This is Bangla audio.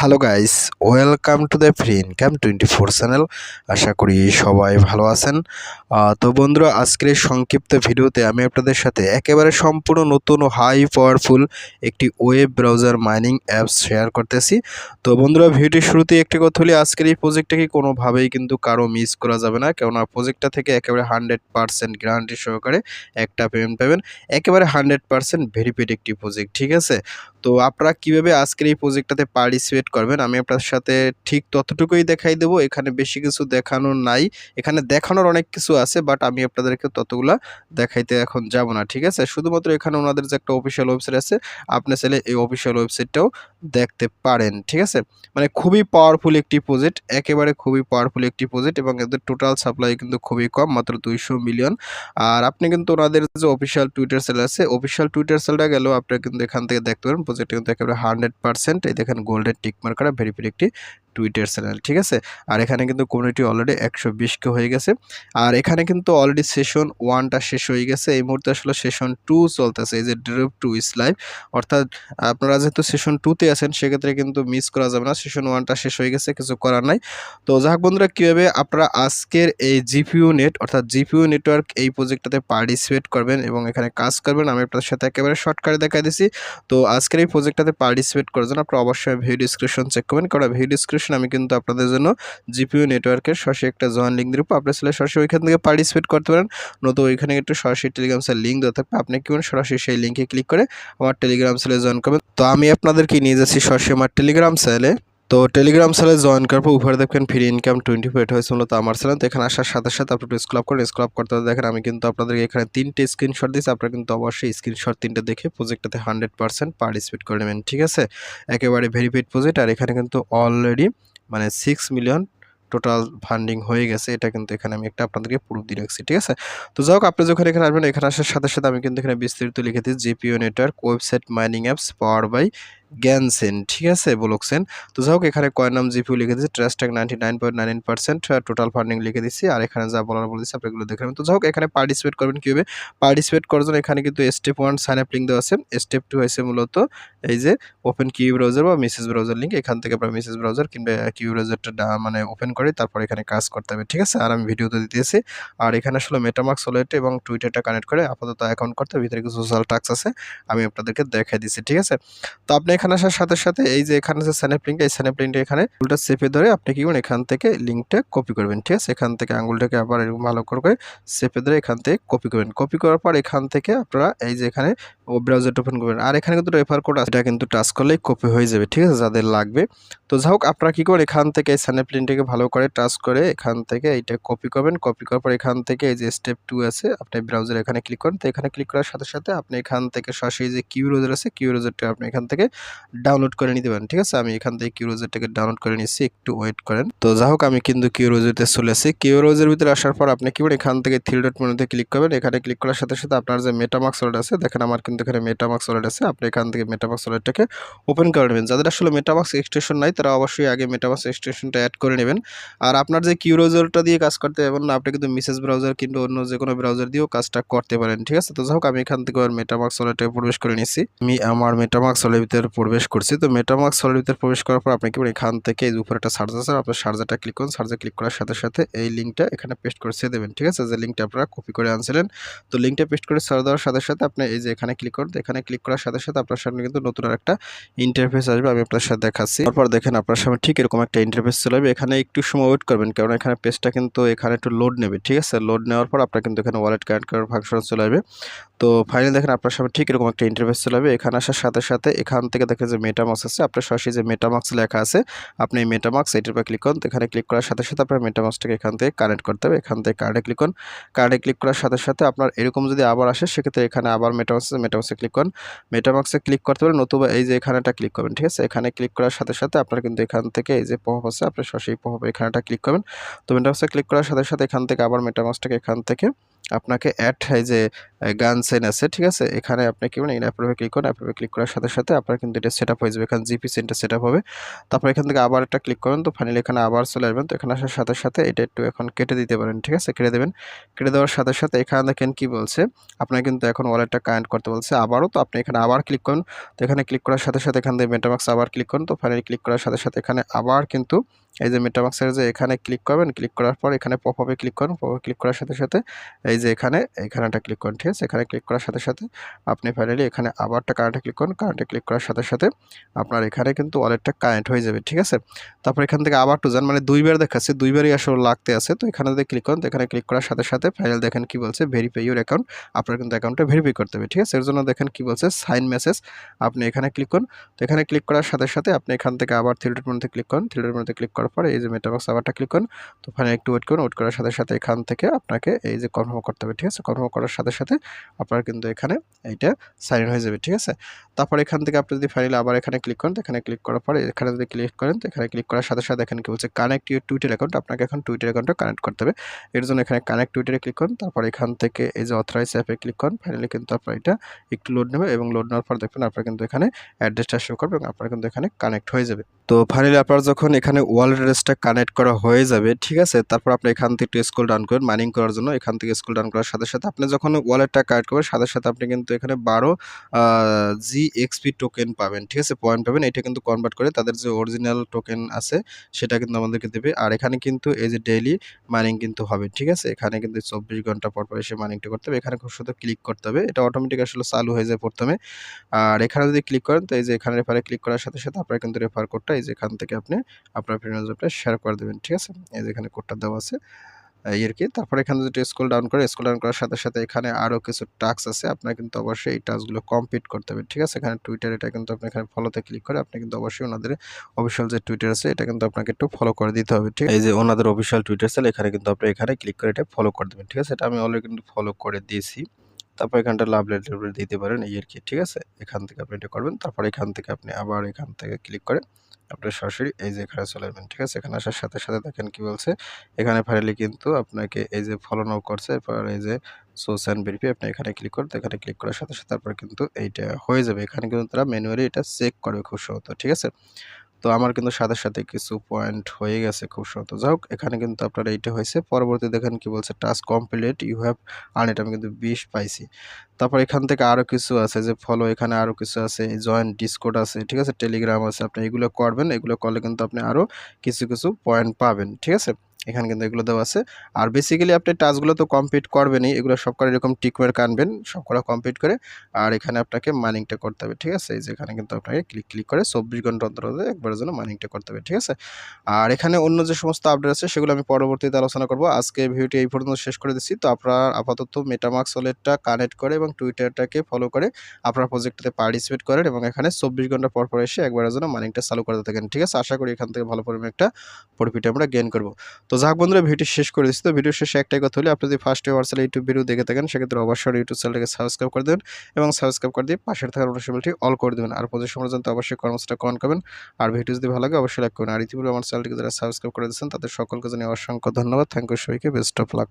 Hello guys welcome to the free income twenty four channel আশা করি সবাই ভালো আছেন। তো বন্ধুরা, আজকের সংক্ষিপ্ত ভিডিওতে আমি আপনাদের সাথে একেবারে সম্পূর্ণ নতুন হাই পাওয়ারফুল একটি web browser mining apps share করতেছি। তো বন্ধুরা, ভিডিওটির শুরুতে একটি কথা বলি, আজকের এই প্রজেক্টটাকে কোনোভাবেই কিন্তু কারও মিস করা যাবে না। কেননা প্রজেক্টটা থেকে একেবারে হান্ড্রেড পার্সেন্ট গ্যারান্টি সহকারে একটা পেমেন্ট পাবেন। একেবারে হান্ড্রেড পার্সেন্ট ভেরিফাইড একটি প্রজেক্ট ঠিক আছে? তো আপনারা কীভাবে আজকের এই প্রজেক্টটাতে পার্টিসিপেট করবেন, আমি আপনার সাথে ঠিক ততটুকুই দেখাই দেবো, এখানে বেশি কিছু দেখানোর নাই। এখানে দেখানোর অনেক কিছু আছে বাট আমি আপনাদেরকে ততগুলা দেখাইতে এখন যাব না, ঠিক আছে? শুধুমাত্র এখানে ওনাদের যে একটা অফিসিয়াল ওয়েবসাইট আছে, আপনি চাইলে এই অফিসিয়াল ওয়েবসাইটটাও দেখতে পারেন, ঠিক আছে? মানে খুবই পাওয়ারফুল একটি প্রজেক্ট একেবারে খুবই পাওয়ারফুল একটি প্রজেক্ট এবং এদের টোটাল সাপ্লাই কিন্তু খুবই কম, মাত্র দুইশো মিলিয়ন আর আপনি কিন্তু ওনাদের যে অফিসিয়াল টুইটার সেল আছে অফিসিয়াল টুইটার সেলটা গেলেও আপনি কিন্তু এখান থেকে দেখতে পারেন প্রজেক্ট কিন্তু একেবারে হান্ড্রেড পার্সেন্ট এই দেখেন গোল্ডেন টিক মার্ক করা ভেরিফাইড একটি টুইটার চ্যানেল ঠিক আছে? আর এখানে কিন্তু কমিউনিটি অলরেডি একশো বিশকে হয়ে গেছে। আর এখানে কিন্তু অলরেডি সেশন ওয়ানটা শেষ হয়ে গেছে। এই মুহূর্তে আসলে সেশন টু চলতেছে, এই যে ড্রিপ টু ইস লাইভ অর্থাৎ আপনারা যেহেতু সেশন টুতে আছেন, সেক্ষেত্রে কিন্তু মিস করা যাবে না। সেশন ওয়ানটা শেষ হয়ে গেছে, কিছু করার নাই। তো যাক বন্ধুরা, কীভাবে আপনারা আজকের এই জিপিউ নেট অর্থাৎ জিপিউ নেটওয়ার্ক এই প্রজেক্টটাতে পার্টিসিপেট করবেন এবং এখানে কাজ করবেন, আমি আপনাদের সাথে একেবারে শর্টকাটে দেখা দিছি। তো আজকের এই প্রজেক্টটাতে পার্টিসিপেট করার জন্য আপনারা অবশ্যই ভিডিও ডিসক্রিপশন চেক করবেন কারণ ভিডিও ডিসক্রিপশন আমি কিন্তু আপনাদের জন্য জিপিও নেটওয়ার্কের সরাসরি একটা জয়েন লিঙ্ক দিব। আপনার ছেলে সরাসরি ওইখান থেকে পার্টিসিপেট করতে পারেন। নতুন ওইখানে একটু সরাসরি টেলিগ্রাম সেল লিঙ্ক দেওয়া থাকবে। আপনি কি সরাসরি সেই লিঙ্কে ক্লিক করে আমার টেলিগ্রাম সেলে জয়েন করবেন। তো আমি আপনাদেরকে নিয়ে যাচ্ছি সরাসরি আমার টেলিগ্রাম সেলে তো টেলিগ্রাম সেলে জয়েন করার পর উপরে দেখবেন ফ্রি ইনকাম টোয়েন্টি ফোর হয়েছে মূলত আমার চ্যানেল তো এখানে আসার সাথে সাথে আপনি একটু স্ক্রপ করেন স্ক্রপ করতে দেখেন আমি কিন্তু আপনাদেরকে এখানে তিনটে স্ক্রিনশট দিচ্ছি আপনারা কিন্তু অবশ্যই স্ক্রিনশট তিনটে দেখে প্রজেক্টটাতে হান্ড্রেড পার্সেন্ট পার্টিসিপেট করে নেবেন, ঠিক আছে? একেবারে ভেরিফাইড প্রজেক্ট আর এখানে কিন্তু অলরেডি মানে সিক্স মিলিয়ন টোটাল ফান্ডিং হয়ে গেছে, এটা কিন্তু এখানে আমি একটা আপনাদেরকে প্রুফ দিয়ে রাখছি, ঠিক আছে? তো যাই হোক, আপনি যখন এখানে আসবেন, এখানে আসার সাথে সাথে আমি কিন্তু এখানে বিস্তারিত লিখে দিচ্ছি GPU network website mining apps power by জ্ঞানসেন ঠিক আছে? ব্লকসেন। তো যাই হোক, এখানে কয়ের নাম জিপিউ লিখে দিচ্ছি trust tag ninety nine point nine percent total funding লিখে দিচ্ছি আর এখানে যা বলার বলে দিচ্ছি আপনি এগুলো দেখে নেবেন। তো যাই হোক, এখানে পার্টিসিপেট করবেন কীভাবে? পার্টিসিপেট করার জন্য এখানে কিন্তু step one sign up link দেওয়া আছে। স্টেপ টু হয়েছে মূলত এই যে ওপেন কিউ ব্রাউজার বা মেসেজ ব্রাউজার লিঙ্ক এখান থেকে আপনার মেসেজ ব্রাউজার কিংবা কিউ ব্রাউজারটা মানে ওপেন করে, তারপর এখানে কাজ করতে হবে, ঠিক আছে? আর আমি ভিডিওতে দিতেছি। আর এখানে আসলে মেটামার্ক সোলেট এবং টুইটারটা কানেক্ট করে আপাতত অ্যাকাউন্ট করতে, ভিতরে কিছু সোশ্যাল টাক্স আছে, আমি আপনাদেরকে দেখাই দিচ্ছি, ঠিক আছে? তো আপনি আসার সাথে সাথে এই যে এখানে যে স্যানেপ এই স্যানেপ লিঙ্কটা এখানে আঙুলটা চেপে ধরে আপনি কি করবেন, এখান থেকে লিঙ্কটা কপি করবেন, ঠিক আছে? এখান থেকে আঙুলটাকে আবার এরকম ভালো করে চেপে ধরে এখান থেকে কপি করবেন। কপি করার পর এখান থেকে আপনারা এই যে এখানে ও ব্রাউজারটা ওপেন করবেন। আর এখানে কিন্তু রেফার কোড আছে, এটা কিন্তু টাচ করলেই কপি হয়ে যাবে, ঠিক আছে? যাদের লাগবে। তো যাই হোক, আপনারা কী করেন এখান থেকে এই স্যানেপ লিঙ্কটাকে ভালো করে টাচ করে এখান থেকে এইটা কপি করবেন। কপি করার পর এখান থেকে এই যে স্টেপ টু আছে, আপনি ব্রাউজার এখানে ক্লিক করেন। তো এখানে ক্লিক করার সাথে সাথে আপনি এখান থেকে সরাসরি যে কিউ রোজার আছে কিউ রোজারটা আপনি এখান থেকে ডাউনলোড করে নিতে পারেন, ঠিক আছে? আমি এখান থেকে কিউ রোজারটাকে ডাউনলোড করে নিচ্ছি একটু ওয়েট করেন। তো যাই হোক, আমি কিন্তু কিউরোজেতে চলে আসি কিউ রোজের ভিতরে আসার পর আপনি কি এখান থেকে থ্রি ডট মেনুতে ক্লিক করবেন। এখানে ক্লিক করার সাথে সাথে আপনার যে মেটামার্কস ওয়ালেট আছে, দেখেন আমার কিন্তু এখানে মেটামার্কস ওয়ালেট আছে। আপনি এখান থেকে মেটামার্কস ওয়ালেটটাকে ওপেন করে নেবেন। যাদের আসলে মেটামার্কস এক্সটেনশন নাই, তারা অবশ্যই আগে মেটামার্কস এক্সটেনশনটা অ্যাড করে নেবেন। আর আপনার যে কিউ ব্রাউজারটা দিয়ে কাজ করতে পারবেন না, আপনি কিন্তু মিসেস ব্রাউজার কিংবা অন্য যে কোনো ব্রাউজার দিয়েও কাজটা করতে পারেন, ঠিক আছে? তো যাই হোক, আমি এখান থেকে আমার মেটামার্কস ওয়ালেটে প্রবেশ করে নিচ্ছি আমি আমার মেটামার্কস ওয়ালের ভিতরে প্রবেশ করছি। তো মেটামার্কস ওয়ালের ভিতরে প্রবেশ করার পর আপনি কি করেন এখান থেকে এই উপরে একটা সার্চ আছে। আপনার সার্জারটা ক্লিক করুন। সার্জার ক্লিক করার সাথে সাথে এই লিঙ্কটা এখানে পেস্ট করে ছেড়ে দেবেন, ঠিক আছে? যে লিঙ্কটা আপনারা কপি করে আনছিলেন। তো লিঙ্কটা পেস্ট করে সার্চ দেওয়ার সাথে সাথে আপনি এই যে এখানে ক্লিক করুন এখানে ক্লিক করার সাথে সাথে আপনার সামনে কিন্তু নতুন আর একটা ইন্টারফেস আসবে। আমি আপনার সাথে দেখাচ্ছি। তারপর দেখেন আপনার সামনে ঠিক এরকম একটা ইন্টারফেস চলে আসবে। এখানে একটু সময় ওয়েট করবেন, কারণ এখানে পেজটা কিন্তু এখানে একটু লোড নেবে, ঠিক আছে? লোড নেওয়ার পর আপনার কিন্তু এখানে ওয়ালেট কানেক্ট করার ফাংশন চলে আসবে। তো ফাইনালি দেখেন আপনার সামনে ঠিক এরকম একটা ইন্টারফেস চলে আসবে। এখানে আসার সাথে সাথে এখান থেকে দেখেন যে মেটামার্কস আছে। আপনার সরাসরি যে মেটামার্কস লেখা আছে, আপনি এই মেটামার্কস এটির উপর ক্লিক করুন। এখানে ক্লিক করার সাথে সাথে আপনার মেটামার্কসটাকে এখান থেকে কানেক্ট করতে হবে। এখান থেকে কার্ডে ক্লিক করুন। কার্ডে ক্লিক করার সাথে সাথে আপনার এরকম যদি আবার আসে, সেক্ষেত্রে এখানে আবার মেটামার্কস মেটামার্কসে ক্লিক করুন। মেটামার্কসে ক্লিক করতে পারেন নতুবা এই যে এখানেটা ক্লিক করবেন, ঠিক আছে? এখানে ক্লিক করার সাথে সাথে আপনার কিন্তু এখান থেকে এই যে পপ আছে আপনি সরাসরি পপ এখানেটা ক্লিক করবেন। তো মেটামার্কসে ক্লিক করার সাথে সাথে এখান থেকে আবার মেটামার্কসটাকে এখান থেকে আপনাকে এই যে গান সাইন আছে, ঠিক আছে? এখানে আপনি কি করবেন অ্যাপ্রুভে ক্লিক করুন অ্যাপ্রুভে ক্লিক করার সাথে সাথে আপনার কিন্তু এটা সেট আপ হয়ে যাবে। এখানে জিপি সেন্টার সেট আপ হবে। তারপর এখান থেকে আবার একটা ক্লিক করুন, তো ফাইনালি এখানে আবার চলে আসবেন। তো এখানে আসার সাথে সাথে এটা একটু এখন কেটে দিতে পারেন, ঠিক আছে? কেটে দেবেন। কেটে দেওয়ার সাথে সাথে এখানে দেখেন কি বলছে? আপনার কিন্তু এখন ওয়ালেটটা কানেক্ট করতে বলছে। আবারও তো আপনি এখানে আবার ক্লিক করুন। তো এখানে ক্লিক করার সাথে সাথে এখান থেকে মেটামাক্স আবার ক্লিক করুন। তো ফাইনালি ক্লিক করার সাথে সাথে এখানে আবার কিন্তু এই যে মেটামাক্সের যে এখানে ক্লিক করবেন ক্লিক করার পর এখানে পপ আপে ক্লিক করুন। পপ ক্লিক করার সাথে সাথে এই যে এখানে এইখানেটা ক্লিক করুন আছে এখানে ক্লিক করার সাথে সাথে আপনি ফাইনালি এখানে আবারটা কারেন্টে ক্লিক করুন। কারেন্টে ক্লিক করার সাথে সাথে আপনার এখানে কিন্তু ওয়ালেটটা কানেক্ট হয়ে যাবে, ঠিক আছে? তারপর এখান থেকে আবার টু যান মানে দুইবার দেখাচ্ছে, দুইবারই আসলে লাগতে আছে। তো এখানে যদি ক্লিক করুন এখানে ক্লিক করার সাথে সাথে ফাইনাল দেখেন কি বলছে ভেরিফাই ইউর অ্যাকাউন্ট আপনার কিন্তু অ্যাকাউন্টটা ভেরিফাই করতে হবে, ঠিক আছে? এর জন্য দেখেন কি বলছে সাইন মেসেজ আপনি এখানে ক্লিক করুন। তো এখানে ক্লিক করার সাথে সাথে আপনি এখান থেকে আবার থ্রিডের মধ্যে ক্লিক করুন। থ্রিডের মধ্যে ক্লিক করার পরে এই যে মেটাবক্স আবারটা ক্লিক করুন। তো ফাইনাল একটু ওয়েট করুন ওয়েট করার সাথে সাথে এখান থেকে আপনাকে এই যে কনফার্ম করতে হবে, ঠিক আছে? কনফার্ম করার সাথে সাথে আপনার কিন্তু এখানে এইটা সাইন ইন হয়ে যাবে, ঠিক আছে? তারপর এখান থেকে আপনি যদি ফাইনালি আবার এখানে ক্লিক করেন তো এখানে ক্লিক করার পরে এখানে যদি ক্লিক করেন, তো এখানে ক্লিক করার সাথে সাথে এখানে কি বলছে কানেক্ট ইউর টুইটার অ্যাকাউন্ট আপনাকে এখন টুইটার অ্যাকাউন্টটা কানেক্ট করতে হবে। এর জন্য এখানে কানেক্ট টুইটারে ক্লিক করুন, তারপর এখান থেকে এই যে অথরাইজ অ্যাপে ক্লিক করুন ফাইনালি কিন্তু আপনার এটা একটু লোড নেবে এবং লোড নেওয়ার পর দেখবেন আপনার কিন্তু এখানে অ্যাড্রেসটা শো করবে এবং আপনার কিন্তু এখানে কানেক্ট হয়ে যাবে। তো ফাইনালি আপনার যখন এখানে ওয়ালেট অ্যাড্রেসটা কানেক্ট করা হয়ে যাবে, ঠিক আছে? তারপর আপনি এখান থেকে একটু স্কুল ডাউন করবেন মাইনিং করার জন্য। এখান থেকে স্কুল ডাউন করার সাথে সাথে আপনি যখন ওয়ালেটটা কানেক্ট করবেন, সাথে সাথে আপনি কিন্তু এখানে বারো জি এক্সপি টোকেন পাবেন, ঠিক আছে? পয়েন্ট পাবেন। এটা কিন্তু কনভার্ট করে তাদের যে অরিজিনাল টোকেন আছে, সেটা কিন্তু আমাদেরকে দেবে। আর এখানে কিন্তু এই যে ডেইলি মাইনিং কিন্তু হবে, ঠিক আছে? এখানে কিন্তু চব্বিশ ঘণ্টা পর পর এসে মাইনিংটা করতে হবে। এখানে খুব শুধু ক্লিক করতে হবে। এটা অটোমেটিক আসলে চালু হয়ে যায় প্রথমে। আর এখানে যদি ক্লিক করেন, তো এই যে এখানে রেফারে ক্লিক করার সাথে সাথে আপনার কিন্তু রেফার কোডটা এই যে এখান থেকে আপনি আপনার ফ্রেন্ডসটা শেয়ার করে দেবেন, ঠিক আছে? এই যে এখানে কোডটা দেওয়া আছে, এই আর কি। তারপরে এখানে যদি স্কুল ডাউন করে স্কুল ডাউন করার সাথে সাথে এখানে আরও কিছু টাস্ক আছে, আপনার কিন্তু অবশ্যই এই টাস্কগুলো কমপ্লিট করতে হবে, ঠিক আছে? এখানে টুইটার এটা কিন্তু আপনি এখানে ফলোতে ক্লিক করে, আপনি কিন্তু অবশ্যই ওনাদের অফিসিয়াল যে টুইটার আছে, এটা কিন্তু আপনাকে একটু ফলো করে দিতে হবে, ঠিক এই যে ওনাদের অফিসিয়াল টুইটার আছে এখানে কিন্তু আপনি এখানে ক্লিক করে এটা ফলো করে দেবেন, ঠিক আছে? এটা আমি অলরেডি কিন্তু ফলো করে দিয়েছি। তারপর এখানটা লাভ লেটার দিতে পারেন, এই আর কি, ঠিক আছে? এখান থেকে আপনি এটা করবেন, তারপর এখান থেকে আপনি আবার এখান থেকে ক্লিক করে আপনি সরাসরি এই যে এখানে চলে আসবেন, ঠিক আছে? এখানে আসার সাথে সাথে দেখেন কি বলছে? এখানে ফাইনালি কিন্তু আপনাকে এই যে ফলো নাও করছে, এরপর এই যে সোর্স অ্যান্ড ভেরিফাই আপনি এখানে ক্লিক করতে এখানে ক্লিক করার সাথে সাথে তারপর কিন্তু এইটা হয়ে যাবে। এখানে কিন্তু তারা ম্যানুয়ালি এটা চেক করবে খুব সহজ, ঠিক আছে? তো আমার কিন্তু সাথে সাথে কিছু পয়েন্ট হয়ে গেছে খুব সত্য যাই হোক এখানে কিন্তু আপনার এইটা হয়েছে। পরবর্তী দেখেন কি বলছে task complete you have earn আমি কিন্তু বিশ পাইছি। তারপর এখান থেকে আরও কিছু আছে যে ফলো এখানে আরও কিছু আছে জয়েন্ট ডিসকোড আছে, ঠিক আছে? টেলিগ্রাম আছে, আপনি এগুলো করবেন। এগুলো করলে কিন্তু আপনি আরও কিছু কিছু পয়েন্ট পাবেন, ঠিক আছে? এখানে কিন্তু এগুলো দেওয়া আছে। আর বেসিক্যালি আপনি টাস্কগুলো তো কমপ্লিট করবেনই, এগুলো সব করে এরকম টিক মার্ক আনবেন সব করা কমপ্লিট করে। আর এখানে আপনাকে মাইনিংটা করতে হবে, ঠিক আছে? এই যে এখানে কিন্তু আপনাকে ক্লিক ক্লিক করে চব্বিশ ঘণ্টা অন্তর একবারের জন্য মাইনিংটা করতে হবে, ঠিক আছে? আর এখানে অন্য যে সমস্ত আপডেট আছে, সেগুলো আমি পরবর্তীতে আলোচনা করব। আজকে ভিডিওটি এই পর্যন্ত শেষ করে দিচ্ছি। তো আপনার আপাতত মেটামার্কস ওয়ালেটটা কানেক্ট করে এবং টুইটারটাকে ফলো করে আপনার প্রজেক্টটাতে পার্টিসিপেট করেন এবং এখানে চব্বিশ ঘণ্টা পর পর এসে একবারের জন্য মাইনিংটা চালু করতে থাকেন, ঠিক আছে? আশা করি এখান থেকে ভালো পরিমাণে একটা প্রফিট আমরা গেইন করব। তো যাক বন্ধুরা ভিডিও শেষ করে দিচ্ছি। তো ভিডিও শেষে একটাই কথা হলে আপনি যদি ফার্স্ট ওয়ার্সাল ইউটিউব ভিডিও দেখে থাকেন, সেক্ষেত্রে অবশ্যই ইউটিউব চ্যানেলটাকে সাবস্ক্রাইব করে দেবেন এবং সাবস্ক্রাইব করে দিয়ে পাশের থাকার অনুষ্ঠানটি অল করে দেবেন। আর সময় জানতে অবশ্যই কর্মসটা কমেন্ট করবেন। আর ভিডিও যদি ভালো লাগে, অবশ্যই লাইক করবেন। আর ইতিপূর্বে আমার চ্যানেলটিকে যারা সাবস্ক্রাইব করে দিচ্ছেন তাদের সকলকে জানিয়ে অসংখ্য ধন্যবাদ। থ্যাংক ইউ সবাইকে। Best of luck